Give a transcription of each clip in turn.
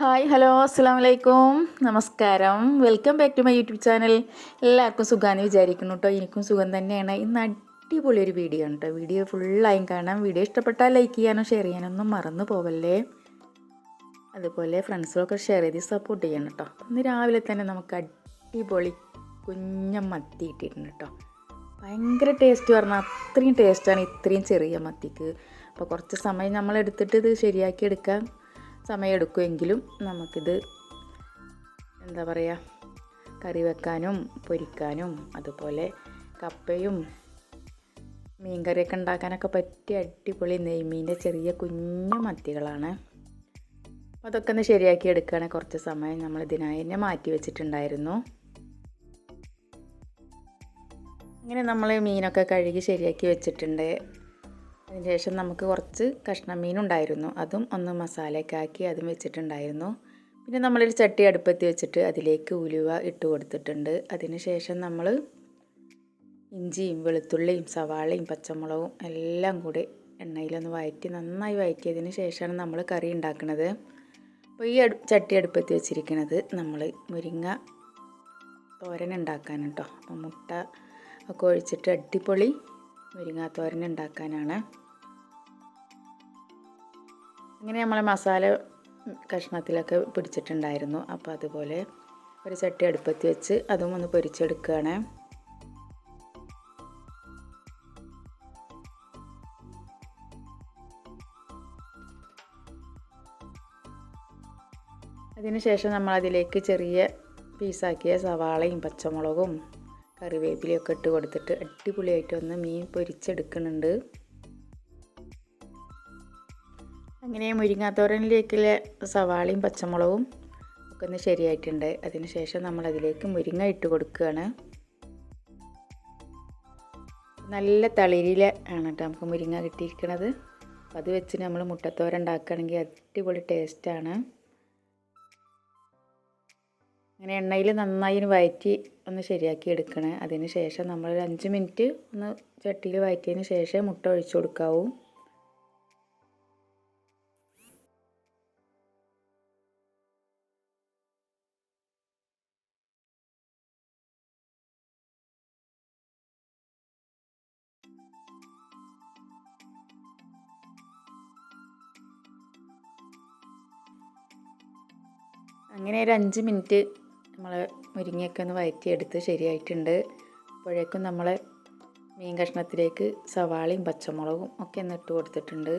Hi hello അസ്സാം വലൈക്കും നമസ്കാരം. Welcome back to my YouTube channel. എല്ലാവർക്കും സുഖമാണ് വിചാരിക്കുന്നു കേട്ടോ എനിക്കും സുഖം തന്നെയാണ്. ഇന്ന് അടിപൊളി ഒരു വീഡിയോ ആണ് കേട്ടോ വീഡിയോ ഫുള്ളായും കാണാം. വീഡിയോ ഇഷ്ടപ്പെട്ടാൽ ലൈക്ക് ചെയ്യാനോ ഷെയർ ചെയ്യാനൊന്നും മറന്നു പോവല്ലേ? അതുപോലെ ഫ്രണ്ട്സിലൊക്കെ ഷെയർ ചെയ്ത് സപ്പോർട്ട് ചെയ്യണം കേട്ടോ ഇന്ന് രാവിലെ തന്നെ നമുക്ക് അടിപൊളി കുഞ്ഞ മത്തി ഇട്ടിട്ടുണ്ട് കേട്ടോ ഭയങ്കര ടേസ്റ്റ് പറഞ്ഞാൽ അത്രയും ടേസ്റ്റാണ് ഇത്രയും ചെറിയ മത്തിക്ക്. അപ്പോൾ കുറച്ച് സമയം നമ്മൾ എടുത്തിട്ട് ഇത് ശരിയാക്കി എടുക്കാൻ സമയമെടുക്കുമെങ്കിലും നമുക്കിത് എന്താ പറയുക കറി വെക്കാനും പൊരിക്കാനും അതുപോലെ കപ്പയും മീൻകറിയൊക്കെ ഉണ്ടാക്കാനൊക്കെ പറ്റിയ അടിപൊളി നെയ്മീന്റെ ചെറിയ കുഞ്ഞു മത്തികളാണ്. അപ്പോൾ അതൊക്കെ ഒന്ന് ശരിയാക്കി എടുക്കുകയാണെങ്കിൽ കുറച്ച് സമയം നമ്മൾ ഇതിനായി തന്നെ മാറ്റി വെച്ചിട്ടുണ്ടായിരുന്നു. അങ്ങനെ നമ്മൾ മീനൊക്കെ കഴുകി ശരിയാക്കി വെച്ചിട്ടുണ്ട്. അതിനുശേഷം നമുക്ക് കുറച്ച് കഷ്ണം മീനുണ്ടായിരുന്നു അതും ഒന്ന് മസാലയൊക്കെ ആക്കി അതും വെച്ചിട്ടുണ്ടായിരുന്നു. പിന്നെ നമ്മളൊരു ചട്ടി അടുപ്പത്തി വെച്ചിട്ട് അതിലേക്ക് ഉലുവ ഇട്ട് കൊടുത്തിട്ടുണ്ട്. അതിന് ശേഷം നമ്മൾ ഇഞ്ചിയും വെളുത്തുള്ളിയും സവാളയും പച്ചമുളകും എല്ലാം കൂടി എണ്ണയിലൊന്ന് വഴറ്റി നന്നായി വഴറ്റിയതിന് ശേഷമാണ് നമ്മൾ കറി ഉണ്ടാക്കുന്നത്. അപ്പോൾ ഈ അടു ചട്ടി അടുപ്പത്തി വെച്ചിരിക്കുന്നത് നമ്മൾ മുരിങ്ങ തോരൻ ഉണ്ടാക്കാൻ കേട്ടോ. അപ്പോൾ മുട്ട ഒക്കെ ഒഴിച്ചിട്ട് അടിപൊളി മുരിങ്ങാത്തോരൻ ഉണ്ടാക്കാനാണ്. അങ്ങനെ നമ്മൾ മസാല കഷ്ണത്തിലൊക്കെ പിടിച്ചിട്ടുണ്ടായിരുന്നു. അപ്പോൾ അതുപോലെ ഒരു ചട്ടി അടുപ്പത്ത് വെച്ച് അതും ഒന്ന് പൊരിച്ചെടുക്കുകയാണ്. അതിനുശേഷം നമ്മൾ അതിലേക്ക് ചെറിയ പീസാക്കിയ സവാളയും പച്ചമുളകും കറിവേപ്പിലയൊക്കെ ഇട്ട് കൊടുത്തിട്ട് അടിപൊളിയായിട്ട് ഒന്ന് മീൻ പൊരിച്ചെടുക്കുന്നുണ്ട്. അങ്ങനെ മുരിങ്ങാത്തോരനിലേക്കുള്ള സവാളയും പച്ചമുളകും ഒക്കെ ഒന്ന് ശരിയായിട്ടുണ്ട്. അതിന് ശേഷം നമ്മൾ അതിലേക്ക് മുരിങ്ങ ഇട്ട് കൊടുക്കുകയാണ്. നല്ല തളിരില ആണ് കേട്ടോ നമുക്ക് മുരിങ്ങ കിട്ടിയിരിക്കുന്നത് അത് വെച്ച് നമ്മൾ മുട്ടത്തോര ഉണ്ടാക്കുകയാണെങ്കിൽ അടിപൊളി ടേസ്റ്റാണ് അങ്ങനെ എണ്ണയിൽ നന്നായി വയറ്റി ഒന്ന് ശരിയാക്കി എടുക്കണേ. അതിന് ശേഷം നമ്മൾ ഒരു അഞ്ച് മിനിറ്റ് ഒന്ന് ചട്ടിയിൽ വയറ്റിയതിന് ശേഷം മുട്ട ഒഴിച്ചു കൊടുക്കാവൂ. അങ്ങനെ ഒരു അഞ്ച് മിനിറ്റ് നമ്മൾ മുരിങ്ങയൊക്കെ ഒന്ന് വയറ്റിയെടുത്ത് ശരിയായിട്ടുണ്ട്. അപ്പോഴേക്കും നമ്മൾ മീൻ കഷ്ണത്തിലേക്ക് സവാളയും പച്ചമുളകും ഒക്കെ ഒന്ന് ഇട്ട് കൊടുത്തിട്ടുണ്ട്.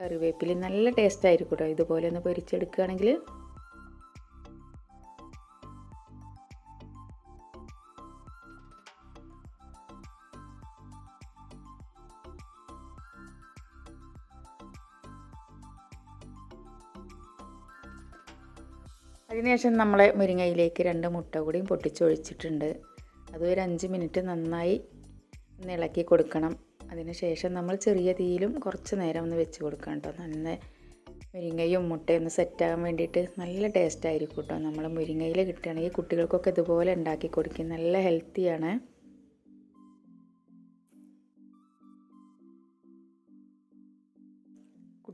കറിവേപ്പില നല്ല ടേസ്റ്റ് ആയിരിക്കും കേട്ടോ ഇതുപോലെ ഒന്ന് പൊരിച്ചെടുക്കുകയാണെങ്കിൽ അതിനുശേഷം നമ്മളെ മുരിങ്ങയിലേക്ക് രണ്ട് മുട്ട കൂടിയും പൊട്ടിച്ചൊഴിച്ചിട്ടുണ്ട്. അത് ഒരു അഞ്ച് മിനിറ്റ് നന്നായി ഇളക്കി കൊടുക്കണം. അതിനുശേഷം നമ്മൾ ചെറിയ തീയിലും കുറച്ച് നേരം ഒന്ന് വെച്ച് കൊടുക്കണം കേട്ടോ. നല്ല മുരിങ്ങയും മുട്ടയും ഒന്ന് സെറ്റാകാൻ വേണ്ടിയിട്ട് നല്ല ടേസ്റ്റ് ആയിരിക്കും കേട്ടോ. നമ്മൾ മുരിങ്ങയിൽ കിട്ടുകയാണെങ്കിൽ കുട്ടികൾക്കൊക്കെ ഇതുപോലെ ഉണ്ടാക്കി കൊടുക്കും നല്ല ഹെൽത്തിയാണ്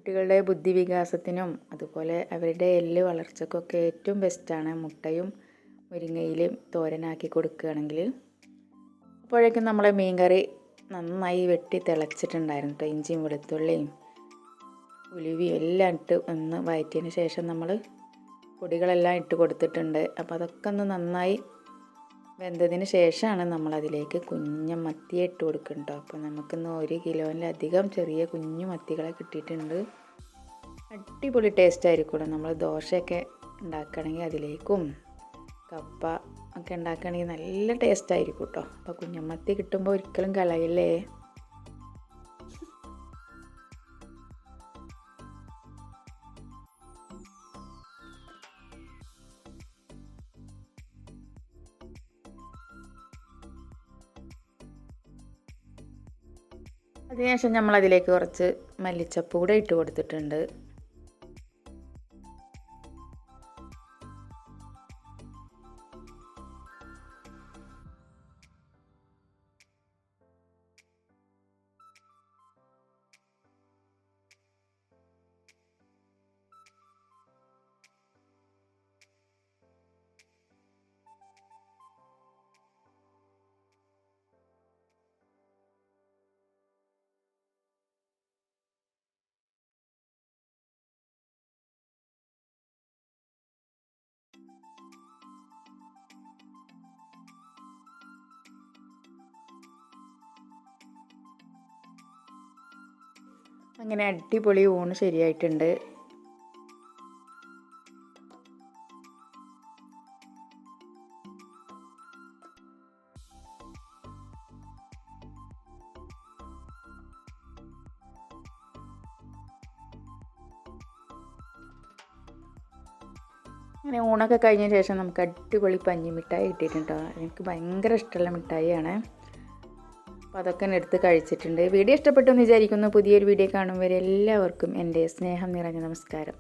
കുട്ടികളുടെ ബുദ്ധിവികാസത്തിനും അതുപോലെ അവരുടെ എല്ല് വളർച്ചയ്ക്കൊക്കെ ഏറ്റവും ബെസ്റ്റാണ് മുട്ടയും മുരിങ്ങയിലും തോരനാക്കി കൊടുക്കുകയാണെങ്കിൽ. അപ്പോഴേക്കും നമ്മളെ മീൻകറി നന്നായി വെട്ടി തിളച്ചിട്ടുണ്ടായിരുന്നു കേട്ടോ ഇഞ്ചിയും വെളുത്തുള്ളിയും ഉലുവിയും എല്ലാം ഇട്ട് ഒന്ന് വയറ്റിയതിന് ശേഷം നമ്മൾ പൊടികളെല്ലാം ഇട്ട് കൊടുത്തിട്ടുണ്ട്. അപ്പോൾ അതൊക്കെ ഒന്ന് നന്നായി വെന്തതിന് ശേഷമാണ് നമ്മളതിലേക്ക് കുഞ്ഞ മത്തിയെ ഇട്ട് കൊടുക്കുന്നത് അപ്പോൾ നമുക്കിന്ന് ഒരു കിലോയിലധികം ചെറിയ കുഞ്ഞു മത്തികളെ കിട്ടിയിട്ടുണ്ട്. അടിപൊളി ടേസ്റ്റ് ആയിരിക്കും നമ്മൾ ദോശയൊക്കെ ഉണ്ടാക്കുകയാണെങ്കിൽ അതിലേക്കും കപ്പ ഒക്കെ ഉണ്ടാക്കുകയാണെങ്കിൽ നല്ല ടേസ്റ്റ് ആയിരിക്കും കേട്ടോ. അപ്പോൾ കുഞ്ഞമ്മത്തി കിട്ടുമ്പോൾ ഒരിക്കലും കളയില്ലേ? അതിനുശേഷം നമ്മളതിലേക്ക് കുറച്ച് മല്ലിച്ചപ്പ് കൂടെ ഇട്ട് കൊടുത്തിട്ടുണ്ട്. അങ്ങനെ അടിപൊളി ഊണ് ശരിയായിട്ടുണ്ട്. അങ്ങനെ ഊണൊക്കെ കഴിഞ്ഞ ശേഷം നമുക്ക് അടിപൊളി പഞ്ഞി മിഠായി കിട്ടിയിട്ടുണ്ടോ എനിക്ക് ഭയങ്കര ഇഷ്ടമുള്ള മിഠായിയാണ്. അപ്പോൾ അതൊക്കെ എടുത്ത് കഴിച്ചിട്ടുണ്ട്. വീഡിയോ ഇഷ്ടപ്പെട്ടു എന്ന് വിചാരിക്കുന്നു. പുതിയൊരു വീഡിയോ കാണും വരെ എല്ലാവർക്കും എന്റെ സ്നേഹം നിറഞ്ഞ നമസ്കാരം.